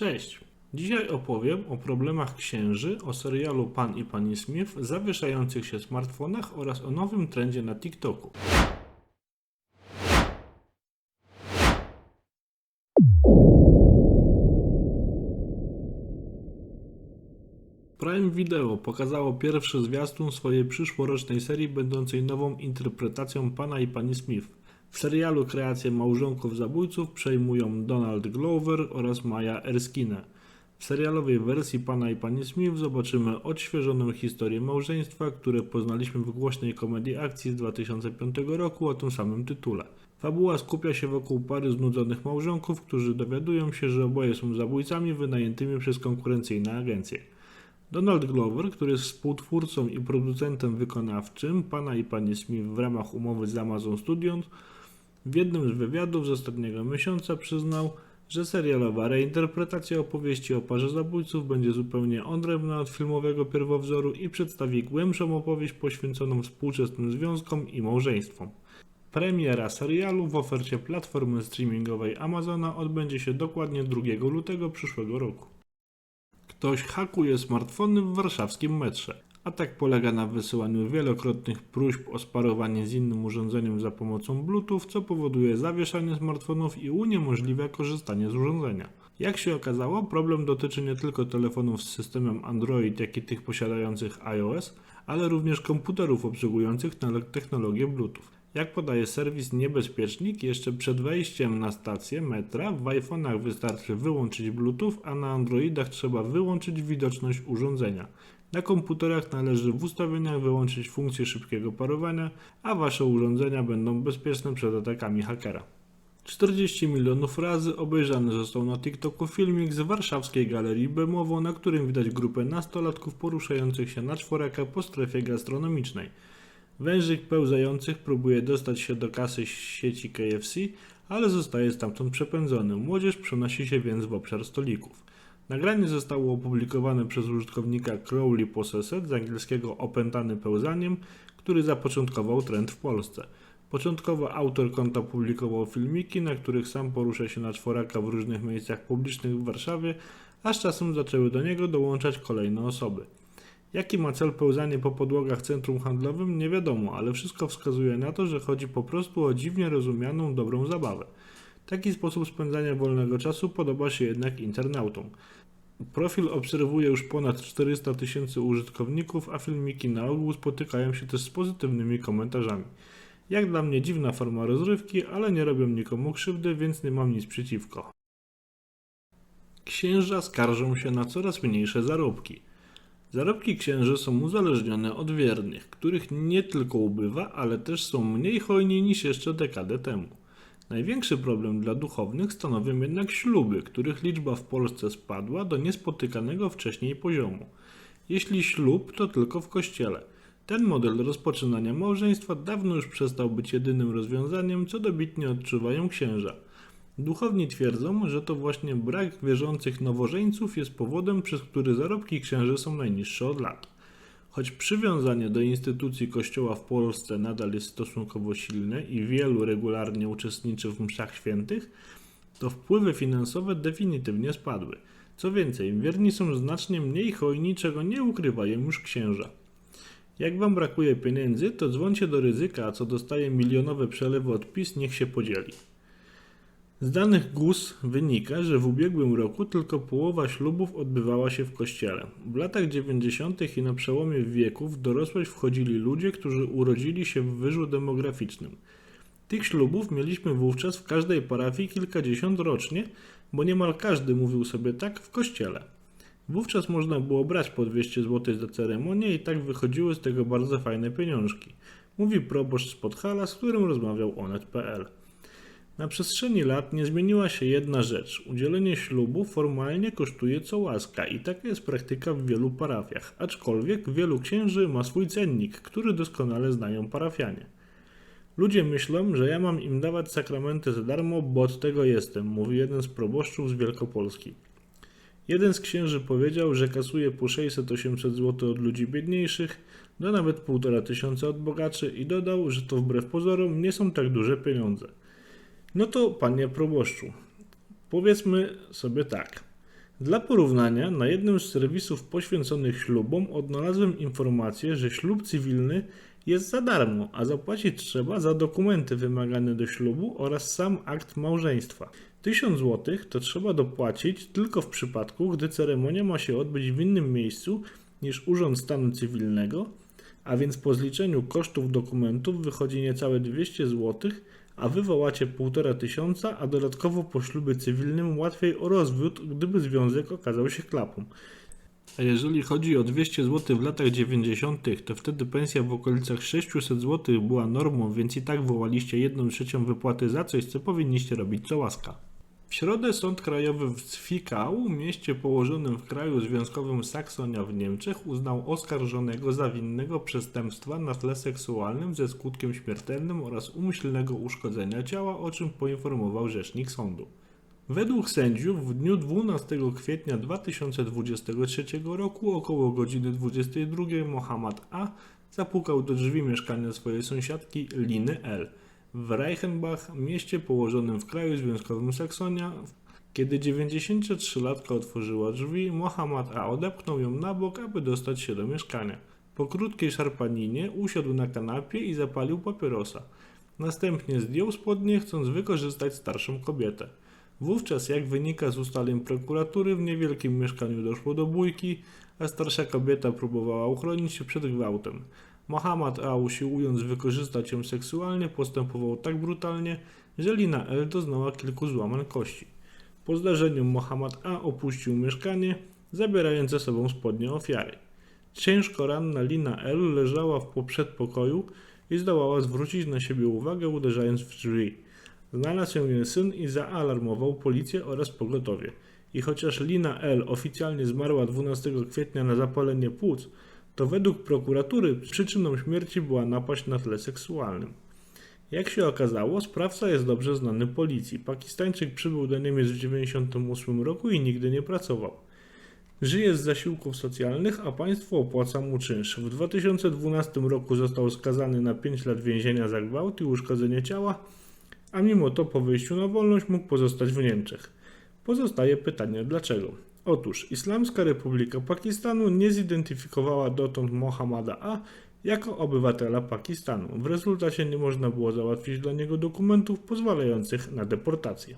Cześć! Dzisiaj opowiem o problemach księży, o serialu Pan i Pani Smith, zawieszających się smartfonach oraz o nowym trendzie na TikToku. Prime Video pokazało pierwszy zwiastun swojej przyszłorocznej serii będącej nową interpretacją Pana i Pani Smith. W serialu kreację małżonków zabójców przejmują Donald Glover oraz Maya Erskine. W serialowej wersji Pana i Pani Smith zobaczymy odświeżoną historię małżeństwa, które poznaliśmy w głośnej komedii akcji z 2005 roku o tym samym tytule. Fabuła skupia się wokół pary znudzonych małżonków, którzy dowiadują się, że oboje są zabójcami wynajętymi przez konkurencyjne agencje. Donald Glover, który jest współtwórcą i producentem wykonawczym Pana i Pani Smith w ramach umowy z Amazon Studios, w jednym z wywiadów z ostatniego miesiąca przyznał, że serialowa reinterpretacja opowieści o parze zabójców będzie zupełnie odrębna od filmowego pierwowzoru i przedstawi głębszą opowieść poświęconą współczesnym związkom i małżeństwom. Premiera serialu w ofercie platformy streamingowej Amazona odbędzie się dokładnie 2 lutego przyszłego roku. Ktoś hakuje smartfony w warszawskim metrze. Atak polega na wysyłaniu wielokrotnych próśb o sparowanie z innym urządzeniem za pomocą Bluetooth, co powoduje zawieszanie smartfonów i uniemożliwia korzystanie z urządzenia. Jak się okazało, problem dotyczy nie tylko telefonów z systemem Android, jak i tych posiadających iOS, ale również komputerów obsługujących technologię Bluetooth. Jak podaje serwis Niebezpiecznik, jeszcze przed wejściem na stację metra w iPhone'ach wystarczy wyłączyć Bluetooth, a na Androidach trzeba wyłączyć widoczność urządzenia. Na komputerach należy w ustawieniach wyłączyć funkcję szybkiego parowania, a Wasze urządzenia będą bezpieczne przed atakami hakera. 40 milionów razy obejrzany został na TikToku filmik z warszawskiej galerii Bemowo, na którym widać grupę nastolatków poruszających się na czworaka po strefie gastronomicznej. Wężyk pełzających próbuje dostać się do kasy sieci KFC, ale zostaje stamtąd przepędzony. Młodzież przenosi się więc w obszar stolików. Nagranie zostało opublikowane przez użytkownika Crowley Possessed z angielskiego opętany pełzaniem, który zapoczątkował trend w Polsce. Początkowo autor konta publikował filmiki, na których sam porusza się na czworaka w różnych miejscach publicznych w Warszawie, a z czasem zaczęły do niego dołączać kolejne osoby. Jaki ma cel pełzanie po podłogach centrum handlowym, nie wiadomo, ale wszystko wskazuje na to, że chodzi po prostu o dziwnie rozumianą dobrą zabawę. Taki sposób spędzania wolnego czasu podoba się jednak internautom. Profil obserwuje już ponad 400 tysięcy użytkowników, a filmiki na ogół spotykają się też z pozytywnymi komentarzami. Jak dla mnie dziwna forma rozrywki, ale nie robią nikomu krzywdy, więc nie mam nic przeciwko. Księża skarżą się na coraz mniejsze zarobki. Zarobki księży są uzależnione od wiernych, których nie tylko ubywa, ale też są mniej hojni niż jeszcze dekadę temu. Największy problem dla duchownych stanowią jednak śluby, których liczba w Polsce spadła do niespotykanego wcześniej poziomu. Jeśli ślub, to tylko w kościele. Ten model rozpoczynania małżeństwa dawno już przestał być jedynym rozwiązaniem, co dobitnie odczuwają księża. Duchowni twierdzą, że to właśnie brak wierzących nowożeńców jest powodem, przez który zarobki księży są najniższe od lat. Choć przywiązanie do instytucji Kościoła w Polsce nadal jest stosunkowo silne i wielu regularnie uczestniczy w mszach świętych, to wpływy finansowe definitywnie spadły. Co więcej, wierni są znacznie mniej hojni, czego nie ukrywają już księża. Jak wam brakuje pieniędzy, to dzwońcie do ryzyka, a co dostaje milionowe przelewy od PiS, niech się podzieli. Z danych GUS wynika, że w ubiegłym roku tylko połowa ślubów odbywała się w kościele. W latach 90. i na przełomie wieków w dorosłość wchodzili ludzie, którzy urodzili się w wyżu demograficznym. Tych ślubów mieliśmy wówczas w każdej parafii kilkadziesiąt rocznie, bo niemal każdy mówił sobie tak w kościele. Wówczas można było brać po 200 zł za ceremonię i tak wychodziły z tego bardzo fajne pieniążki. Mówi proboszcz z Podhala, z którym rozmawiał onet.pl. Na przestrzeni lat nie zmieniła się jedna rzecz. Udzielenie ślubu formalnie kosztuje co łaska i taka jest praktyka w wielu parafiach, aczkolwiek wielu księży ma swój cennik, który doskonale znają parafianie. Ludzie myślą, że ja mam im dawać sakramenty za darmo, bo od tego jestem, mówi jeden z proboszczów z Wielkopolski. Jeden z księży powiedział, że kasuje po 600-800 zł od ludzi biedniejszych, do nawet 1,5 tysiąca od bogaczy i dodał, że to wbrew pozorom nie są tak duże pieniądze. No to, panie proboszczu, powiedzmy sobie tak. Dla porównania, na jednym z serwisów poświęconych ślubom odnalazłem informację, że ślub cywilny jest za darmo, a zapłacić trzeba za dokumenty wymagane do ślubu oraz sam akt małżeństwa. 1000 zł to trzeba dopłacić tylko w przypadku, gdy ceremonia ma się odbyć w innym miejscu niż Urząd Stanu Cywilnego, a więc po zliczeniu kosztów dokumentów wychodzi niecałe 200 zł, a wy wołacie 1,5 tysiąca, a dodatkowo po ślubie cywilnym łatwiej o rozwód, gdyby związek okazał się klapą. A jeżeli chodzi o 200 zł w latach 90., to wtedy pensja w okolicach 600 zł była normą, więc i tak wołaliście 1 trzecią wypłaty za coś, co powinniście robić co łaska. W środę Sąd Krajowy w Zwickau, mieście położonym w kraju związkowym Saksonia w Niemczech, uznał oskarżonego za winnego przestępstwa na tle seksualnym ze skutkiem śmiertelnym oraz umyślnego uszkodzenia ciała, o czym poinformował rzecznik sądu. Według sędziów w dniu 12 kwietnia 2023 roku około godziny 22 Mohammad A. zapukał do drzwi mieszkania swojej sąsiadki Liny L. w Reichenbach, mieście położonym w kraju związkowym Saksonia. Kiedy 93-latka otworzyła drzwi, Mohammad A. odepchnął ją na bok, aby dostać się do mieszkania. Po krótkiej szarpaninie usiadł na kanapie i zapalił papierosa. Następnie zdjął spodnie, chcąc wykorzystać starszą kobietę. Wówczas, jak wynika z ustaleń prokuratury, w niewielkim mieszkaniu doszło do bójki, a starsza kobieta próbowała uchronić się przed gwałtem. Mohammad A. usiłując wykorzystać ją seksualnie, postępował tak brutalnie, że Lina L. doznała kilku złamań kości. Po zdarzeniu Mohammad A. opuścił mieszkanie, zabierając ze sobą spodnie ofiary. Ciężko ranna Lina L. leżała w przedpokoju i zdołała zwrócić na siebie uwagę, uderzając w drzwi. Znalazł ją jej syn i zaalarmował policję oraz pogotowie. I chociaż Lina L. oficjalnie zmarła 12 kwietnia na zapalenie płuc, to według prokuratury przyczyną śmierci była napaść na tle seksualnym. Jak się okazało, sprawca jest dobrze znany policji. Pakistańczyk przybył do Niemiec w 1998 roku i nigdy nie pracował. Żyje z zasiłków socjalnych, a państwo opłaca mu czynsz. W 2012 roku został skazany na 5 lat więzienia za gwałt i uszkodzenie ciała, a mimo to po wyjściu na wolność mógł pozostać w Niemczech. Pozostaje pytanie dlaczego. Otóż Islamska Republika Pakistanu nie zidentyfikowała dotąd Mohammada A jako obywatela Pakistanu. W rezultacie nie można było załatwić dla niego dokumentów pozwalających na deportację.